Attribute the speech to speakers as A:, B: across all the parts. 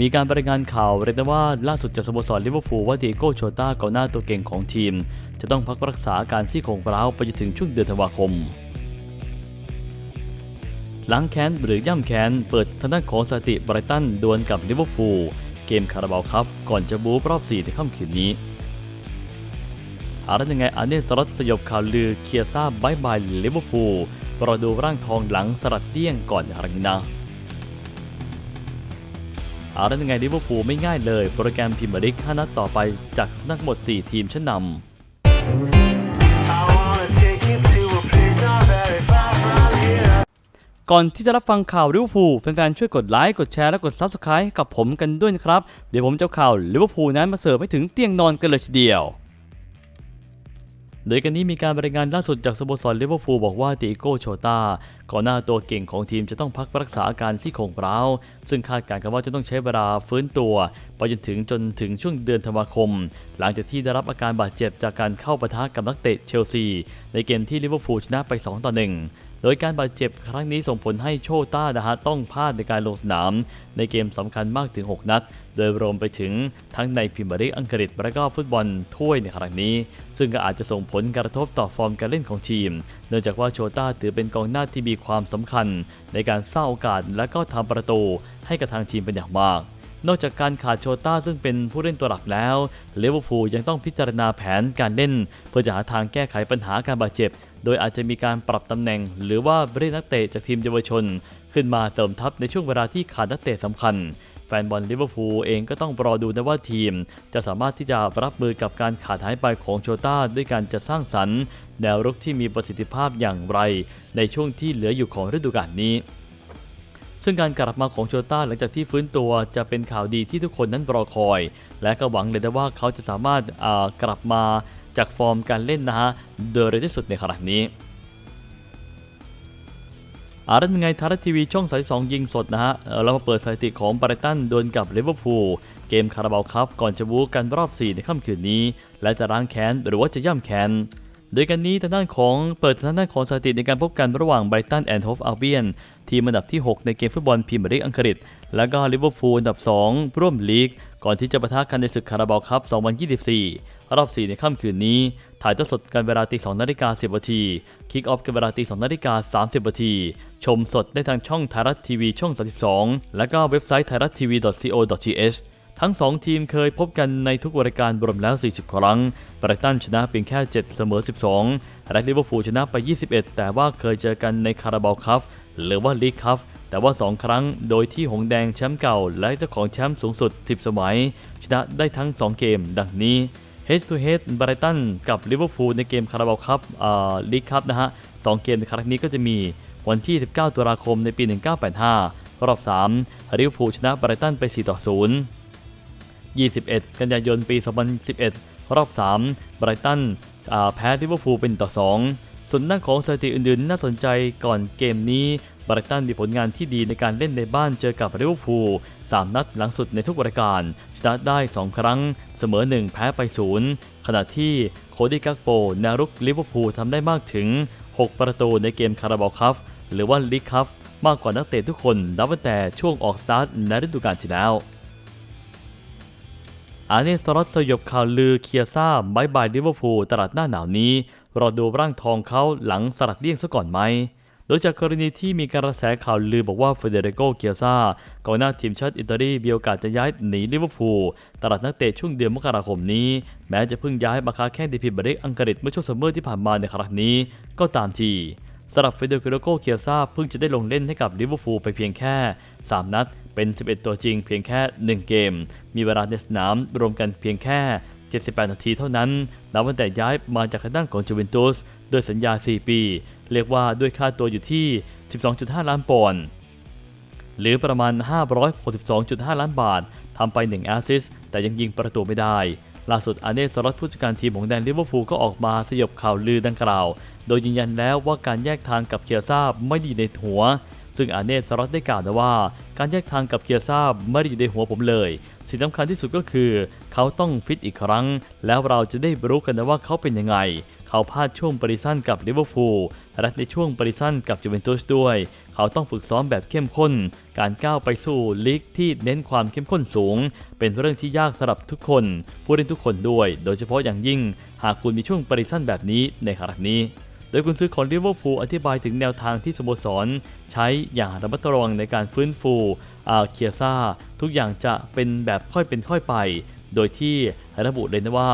A: มีการรายงานข่าวเรียกได้ว่าล่าสุดจากสโมสรลิเวอร์พูลว่าดีโกโชต้ากองหน้าตัวเก่งของทีม จะต้องพักรักษาการซี่โครงร้าวไปจนถึงช่วงเดือนธันวาคมหลังแค้นหรือย่ำแค้นเปิดทางด้านของสติไบรตันดวลกับลิเวอร์พูลเกมคาราบาวครับ ก่อนจะบู๊รอบ 4 ในค่ำคืนนี้อะไรยังไงอันเนสรัตสยบข่าวลือเคียซ่าบายบายลิเวอร์พูลรอดูร่างทองหลังสลัดเดี้ยงก่อนอะไรนี้น เอาไรยังไงลิเวอร์พูลไม่ง่ายเลย โปรแกรมพิมพ์ลิก5นัดต่อไปจากนักหมด 4 ทีมชั้นนำก่อนที่จะรับฟังข่าวลิเวอร์พูลแฟนๆช่วยกดไลค์กดแชร์และกด Subscribe กับผมกันด้วยนะครับ เดี๋ยวผมจะข่าวลิเวอร์พูลนั้นมาเสิร์ฟให้ถึงเตียงนอนกันเลยทีเดียว โดยกันนี้มีการรายงานล่าสุดจากสโมสรลิเวอร์พูลบอกว่าติโก้โชตาก่อนหน้าตัวเก่งของทีมจะต้องพักรักษาอาการซี่โครงร้าว ซึ่งคาดการณ์กันว่าจะต้องใช้เวลาฟื้นตัว ไปจนถึงจนถึงช่วงเดือนธันวาคม หลังจากที่ได้รับอาการบาดเจ็บจากการเข้าปะทะกับนักเตะเชลซี ในเกมที่ลิเวอร์พูลชนะไป 2 ต่อ 1 โดยการบาดเจ็บครั้งนี้ส่งผลให้โชต้านะฮะต้องพลาดในการลงสนาม ในเกมสำคัญมากถึง 6 นัด โดยรวมไปถึงทั้งในพรีเมียร์ลีกอังกฤษและก็ฟุตบอลถ้วยในครั้งนี้ ซึ่งก็อาจจะส่งผลกระทบต่อฟอร์มการเล่นของทีม เนื่องจากว่าโชต้าถือเป็นกองหน้าที่มีความสำคัญ ในการสร้างโอกาสและก็ทำประตูให้กับทางทีมเป็นอย่างมาก นอกจากการขาดโชต้าซึ่งเป็นผู้เล่นตัวหลักแล้วเลเวอร์พูลยังต้องพิจารณาแผนการเล่น เพื่อจะหาทางแก้ไขปัญหาการบาดเจ็บ โดยอาจจะมีการปรับตำแหน่ง หรือว่าเรียกนักเตะจากทีมเยาวชน ขึ้นมาเติมทัพในช่วงเวลาที่ขาดนักเตะสำคัญแฟนบอลลิเวอร์พูลเองก็ต้องรอดูนะว่าทีม จะสามารถที่จะรับมือกับการขาดหายไปของโชต้าด้วยการจะสร้างสรรค์ แนวรุกที่มีประสิทธิภาพอย่างไร ในช่วงที่เหลืออยู่ของฤดูกาลนี้ ซึ่งการกลับมาของโชต้าหลังจากที่ฟื้นตัวจะเป็นข่าวดีที่ทุกคนนั้นรอคอย และก็หวังเลยนะว่าเขาจะสามารถอ่ากลับมาจากฟอร์มการเล่นนะฮะโดยเร็วที่สุดในขณะนี้อารันไงทารัทีวีช่อง 32 ยิงสดนะฮะเอ่อเรามาเปิดสถิติของบรตันดวลกับลิเวอร์พูลเกมคาราบาวครับก่อนจะบู๊กันรอบ 4 ในค่ำคืนนี้ และจะล้างแค้นหรือว่าจะย่ำแค้น โดยกันนี้ทางด้านของเปิดทางด้านของสถิติในการพบกันระหว่างไบรตันแอนด์โฮฟอัลเบียนทีมอันดับที่ 6 ในเกมฟุตบอลพรีเมียร์ลีกอังกฤษ และก็ลิเวอร์พูลอันดับ 2 ร่วมลีก ก่อนที่จะปะทะกันในศึกคาราบาวครับ2024 รอบ 4 ในค่ำคืนนี้ ถ่ายทอดสดกันเวลาตี2นาฬิกา10นาทีคิกออฟกันเวลาตี2นาฬิกา30นาทีชมสดได้ทางช่องไทยรัฐทีวีช่อง 32 และก็เว็บไซต์ไทยรัฐทีวี co.th ทั้ง 2 ทีมเคยพบกันในทุกรายการรวมแล้ว 40 ครั้ง ไบรตันชนะเพียงแค่ 7 เสมอ 12 และลิเวอร์พูลชนะไป 21 แต่ว่าเคยเจอกันในคาราบาวคัพหรือว่าลีกคัพแต่ว่า 2 ครั้งโดยที่หงแดงแชมป์เก่า และเจ้าของแชมป์สูงสุด 10 สมัย ชนะได้ทั้ง 2 เกม ดังนี้ Head to Head ไบรตันกับลิเวอร์พูลในเกมคาราบาวคัพอ่าลีกคัพนะฮะสองเกมในครั้งนี้ก็จะมีวันที่ 19 ตุลาคมในปี 1985 รอบ 3 ลิเวอร์พูลชนะไบรตันไป 4 ต่อ 0 21 กันยายนปี 2011 รอบ 3 ไบรตันแพ้ลิเวอร์พูลเป็นต่อ 2 ส่วนด้านของสถิติอื่นๆ น่าสนใจก่อนเกมนี้ไบรตันมีผลงานที่ดีในการเล่นในบ้านเจอกับลิเวอร์พูล3นัดหลังสุดในทุกรายการชนะได้ 2 ครั้ง เสมอ 1 แพ้ไป 0 ขณะที่โคดี้กักโปนวรุกลิเวอร์พูลทำได้มากถึง 6 ประตูในเกมคาราบาวคัพหรือว่าลีกคัพมากกว่านักเตะทุกคนนับตั้งแต่ช่วงออกสตาร์ทในฤดูกาลที่แล้ว อาเนสตรอตสยบข่าวลือเคียซ่าบายบายลิเวอร์พูลตลาดหน้าหนาวนี้รอดูร่างทองเขาหลังสลัดเลี่ยงซะก่อนไหม โดยจากกรณีที่มีการกระแสข่าวลือบอกว่าเฟเดริโกเคียซ่ากองหน้าทีมชาติอิตาลีมีโอกาสจะย้ายหนีลิเวอร์พูลตลาดนักเตะช่วงเดือนมกราคมนี้ แม้จะเพิ่งย้ายมาค้าแข่งในพรีเมียร์ลีกอังกฤษเมื่อช่วงซัมเมอร์ที่ผ่านมาในครั้งนี้ก็ตามทีสำหรับเฟเดริโกเคียซ่าเพิ่งจะได้ลงเล่นให้กับลิเวอร์พูลไปเพียงแค่ 3 นัด เป็น 11 ตัวจริงเพียงแค่ 1 เกม มีเวลาในสนามรวมกันเพียงแค่ 78 นาทีเท่านั้น นับตั้งแต่ย้ายมาจากทางด้านของจูเวนตุสด้วยสัญญา 4 ปี เรียกว่าด้วยค่าตัวอยู่ที่ 12.5 ล้านปอนด์หรือประมาณ 562.5 ล้านบาท ทำไป 1 แอสซิสแต่ยังยิงประตูไม่ได้ ล่าสุดอาเนสลอตผู้จัดการทีมของแดนลิเวอร์พูลก็ออกมาสยบข่าวลือดังกล่าว โดยยืนยันแล้วว่าการแยกทางกับเคียร์ซ่าไม่ด้อยู่ในหัว ซึ่งอาเนสลอตได้กล่าวนะว่า การแยกทางกับเคียร์ซ่าไม่ได้อยู่ในหัวผมเลย สิ่งสำคัญที่สุดก็คือ เขาต้องฟิตอีกครั้ง แล้วเราจะได้รู้กันนะว่าเขาเป็นยังไง เขาพลาดช่วงปริซันกับลิเวอร์พูลและในช่วงปริซันกับจูเวนตุสด้วย เขาต้องฝึกซ้อมแบบเข้มข้น การก้าวไปสู่ลีกที่เน้นความเข้มข้นสูง เป็นเรื่องที่ยากสำหรับทุกคน ผู้เล่นทุกคนด้วย โดยเฉพาะอย่างยิ่ง หากคุณมีช่วงปริซันแบบนี้ในขณะนี้ โดยกุนซือของลิเวอร์พูลอธิบายถึงแนวทางที่สโมสร ใช้อย่างระมัดระวังในการฟื้นฟูอาเคียซ่าทุกอย่างจะเป็นแบบค่อยเป็นค่อยไป โดยที่ระบุเลยนะว่า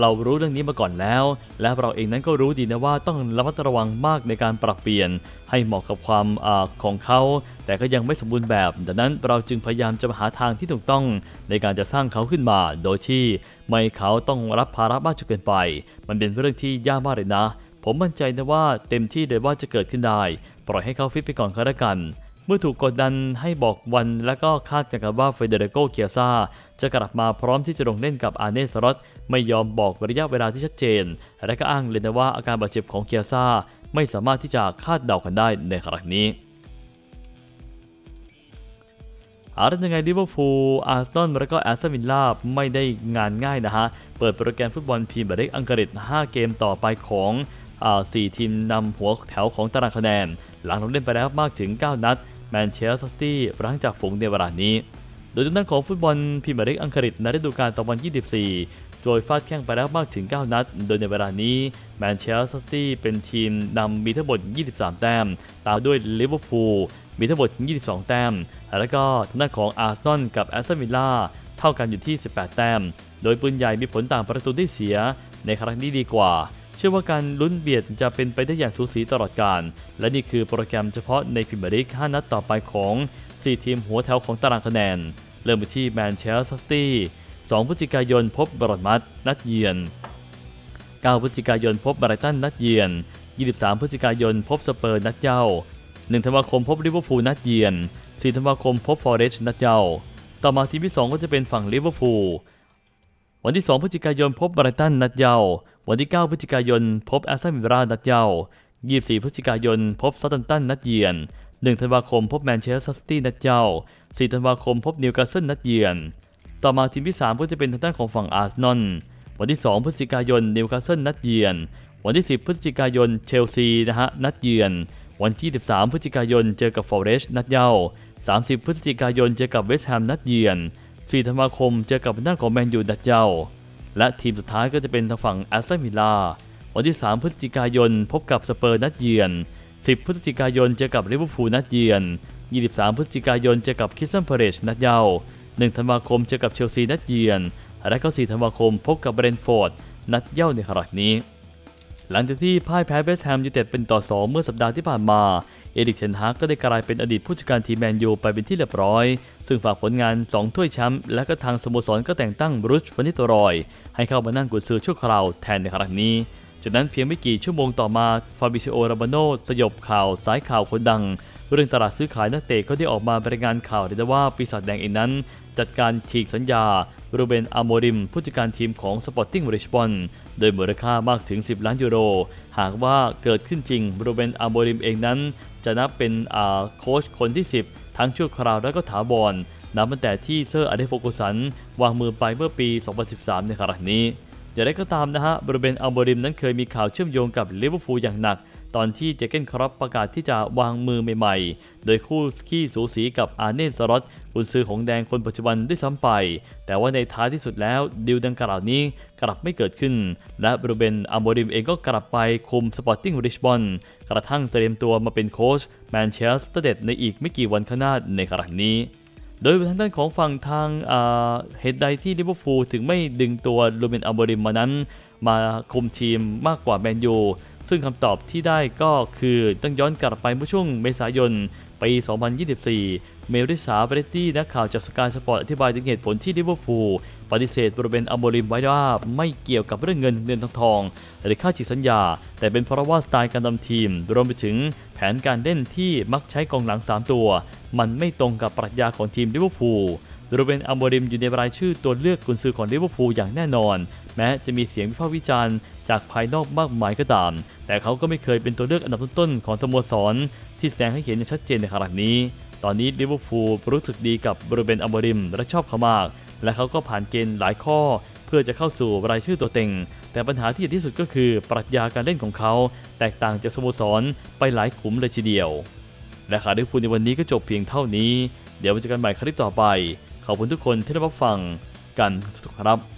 A: เรารู้เรื่องนี้มาก่อนแล้ว และเราเองนั้นก็รู้ดีนะว่าต้องระมัดระวังมากในการปรับเปลี่ยน ให้เหมาะกับความอของเขา แต่ก็ยังไม่สมบูรณ์แบบ ดังนั้นเราจึงพยายามจะหาทางที่ถูกต้อง ในการจะสร้างเขาขึ้นมา โดยที่ไม่เขาต้องรับภาระมากจนเกินไป มันเป็นเรื่องที่ยากมากเลยนะ ผมมั่นใจนะว่าเต็มที่เลยว่าจะเกิดขึ้นได้ ปล่อยให้เขาฟิตไปก่อนก็แล้วกัน เมื่อถูกกดดันให้บอกวันและก็คาดกันว่าเฟเดริโกเคียซาจะกลับมาพร้อมที่จะลงเล่นกับอาเนสรอตไม่ยอมบอกระยะเวลาที่ชัดเจน และก็อ้างเลยนะว่าอาการบาดเจ็บของเคียซาไม่สามารถที่จะคาดเดากันได้ในครั้งนี้อาร์ตยังไงลิเวอร์พูลอาร์เซนอลและก็แอสตันวิลล่าไม่ได้งานง่ายนะฮะ เปิดโปรแกรมฟุตบอลพรีเมียร์ลีกอังกฤษ 5 เกมต่อไปของอ่า4ทีมนำหัวแถวของตารางคะแนน หลังลงเล่นไปแล้วมากถึง 9 นัด แมนเชสเตอร์ซิตี้หลังจากฝูงในเวลานี้ โดยทางด้านของฟุตบอลพรีเมียร์ลีกอังกฤษในฤดูกาล2024 โดยฟาดแข้งไปแล้วมากถึง 9 นัด โดยในเวลานี้แมนเชสเตอร์ซิตี้เป็นทีมนำมีทั้งหมด 23 แต้ม ตามด้วยลิเวอร์พูลมีทั้งหมด 22 แต้ม แล้วก็ทางด้านของอาร์เซนอลกับแอสตันวิลล่าเท่ากันอยู่ที่ 18 แต้ม โดยปืนใหญ่มีผลต่างประตูได้เสียในครั้งนี้ดีกว่า เชื่อว่าการลุ้นเบียดจะเป็นไปได้อย่างสูสีตลอดการ และนี่คือโปรแกรมเฉพาะในพรีเมียร์ลีก 5 นัดต่อไปของ 4 ทีมหัวแถวของตารางคะแนน เริ่มไปที่แมนเชสเตอร์ซิตี้ 2 พฤศจิกายนพบบรอดมัดนัดเยือน 9 พฤศจิกายนพบไบรตันนัดเยือน 23 พฤศจิกายนพบสเปอร์นัดเย้า 1 ธันวาคมพบลิเวอร์พูลนัดเยือน 4 ธันวาคมพบฟอเรสต์นัดเย้า ต่อมาทีมที่ 2 ก็จะเป็นฝั่งลิเวอร์พูล วันที่ 2 พฤศจิกายนพบไบรตันนัดเย้า วันที่ 9 พฤศจิกายน พบแอสตันวิลล่านัดเย้า24 พฤศจิกายน พบซาตันตันนัดเยือน 1 ธันวาคม พบแมนเชสเตอร์ซิตี้นัดเย้า4 ธันวาคม พบนิวคาสเซิลนัดเยือน ต่อมาทีมที่ 3 ก็จะเป็นทางด้านของฝั่งอาร์เซนอล วันที่ 2 พฤศจิกายน นิวคาสเซิลนัดเยือน วันที่ 10 พฤศจิกายน เชลซีนะฮะ นัดเยือน วันที่ 13 พฤศจิกายน เจอกับฟอเรสต์นัดเย้า30 พฤศจิกายน เจอกับเวสต์แฮมนัดเยือน 4 ธันวาคม เจอกับทางด้านของแมนยูนัดเย้า และทีมสุดท้ายก็จะเป็นทางฝั่งแอสตันวิลล่าวันที่ 3 พฤศจิกายนพบกับสเปอร์นัดเยือน 10 พฤศจิกายนเจอกับลิเวอร์พูลนัดเยือน 23 พฤศจิกายนเจอกับคิสซันเพเรชนัดเย้า1ธันวาคมเจอกับเชลซีนัดเยือน และก็4ธันวาคมพบกับเบรนท์ฟอร์ดนัดเย้าในครั้งนี้ หลังจากที่พ่ายแพ้เวสต์แฮมยูไนเต็ดเป็นต่อ 2 เมื่อสัปดาห์ที่ผ่านมา เอริกเทนฮากก็ได้กลายเป็นอดีตผู้จัดการทีมแมนยูไปเป็นที่เรียบร้อย ซึ่งฝากผลงาน 2 ถ้วยแชมป์และก็ทางสโมสรก็แต่งตั้งบรูชฟานิโตรอย ให้เข้ามานั่งกุญซือชั่วคราวแทนในครั้งนี้จากนั้นเพียงไม่กี่ชั่วโมงต่อมาฟาบิซิโอราบาโนสยบข่าวสายข่าวคนดัง เรื่องตลาดซื้อขายนักเตะก็ได้ออกมารายงานข่าวเลยว่าปีศาจแดงเองนั้น จัดการฉีกสัญญารูเบนอาโมริม ผู้จัดการทีมของสปอร์ติ้งริชบอนโดยมูลค่ามากถึง 10 ล้านยูโร หากว่าเกิดขึ้นจริงรูเบนอาโมริมเองนั้น จะนับเป็นโค้ชคนที่ 10 ทั้งชั่วคราวและก็ถาวรนับตั้งแต่ที่เซอร์อเดโฟกุสัน วางมือไปเมื่อปี 2013 ในครั้งนี้อย่างไรก็ตามนะฮะบริเวณอัลโบริมนั้นเคยมีข่าวเชื่อมโยงกับลิเวอร์พูลอย่างหนัก ตอนที่เจเกนครอปประกาศที่จะวางมือใหม่ๆ โดยคู่ขี้สูสีกับอาเนสล็อตกุนซือของแดงคนปัจจุบันได้ซ้ำไป แต่ว่าในท้ายที่สุดแล้วดิวดังกล่าวนี้กลับไม่เกิดขึ้น และบริเวณอัลโบริมเองก็กลับไปคุมสปอร์ติ้งริชบอนกระทั่งเตรียมตัวมาเป็นโค้ชแมนเชสเตอร์เดในอีกไม่กี่วันข้างหน้าในครั้งนี้โดยทางด้านของฝั่งทางอ่าเหตุใดที่ลิเวอร์พูลถึงไม่ดึงตัวลูเมนอัลบริมมานั้น มาคุมทีมมากกว่าแมนยู ซึ่งคำตอบที่ได้ก็คือต้องย้อนกลับไปเมื่อช่วงเมษายนปี 2024 เมริสาเบรตตี้นักข่าวจากสกายสปอร์ตอธิบายถึงเหตุผลที่ลิเวอร์พูลปฏิเสธบริเวณอัลโบริมไว้ว่าไม่เกี่ยวกับเรื่องเงินเงินทองทองหรือค่าฉีกสัญญา แต่เป็นเพราะว่าสไตล์การทำทีม รวมไปถึงแผนการเล่นที่มักใช้กองหลัง 3 ตัว มันไม่ตรงกับปรัชญาของทีมลิเวอร์พูลโรเบนอัมบริมอยู่ในรายชื่อตัวเลือกกุนซือของลิเวอร์พูลอย่างแน่นอน แม้จะมีเสียงวิพากษ์วิจารณ์ จากภายนอกมากมายก็ตาม แต่เขาก็ไม่เคยเป็นตัวเลือกอันดับต้นๆของสโมสร ที่แสดงให้เห็นอย่างชัดเจนในขณะนี้ ตอนนี้ลิเวอร์พูลรู้สึกดีกับบรูเบนอัมริมและชอบเขามาก และเขาก็ผ่านเกณฑ์หลายข้อ เพื่อจะเข้าสู่รายชื่อตัวเต็ง แต่ปัญหาที่ใหญ่ที่สุดก็คือปรัชญาการเล่นของเขา แตกต่างจากสโมสรไปหลายขุมเลยทีเดียว และข่าวด้วยคุณในวันนี้ก็จบเพียงเท่านี้ เดี๋ยวไว้เจอกันใหม่คลิปต่อไป ขอบคุณทุกคนที่ได้รับฟังกันทุกครับ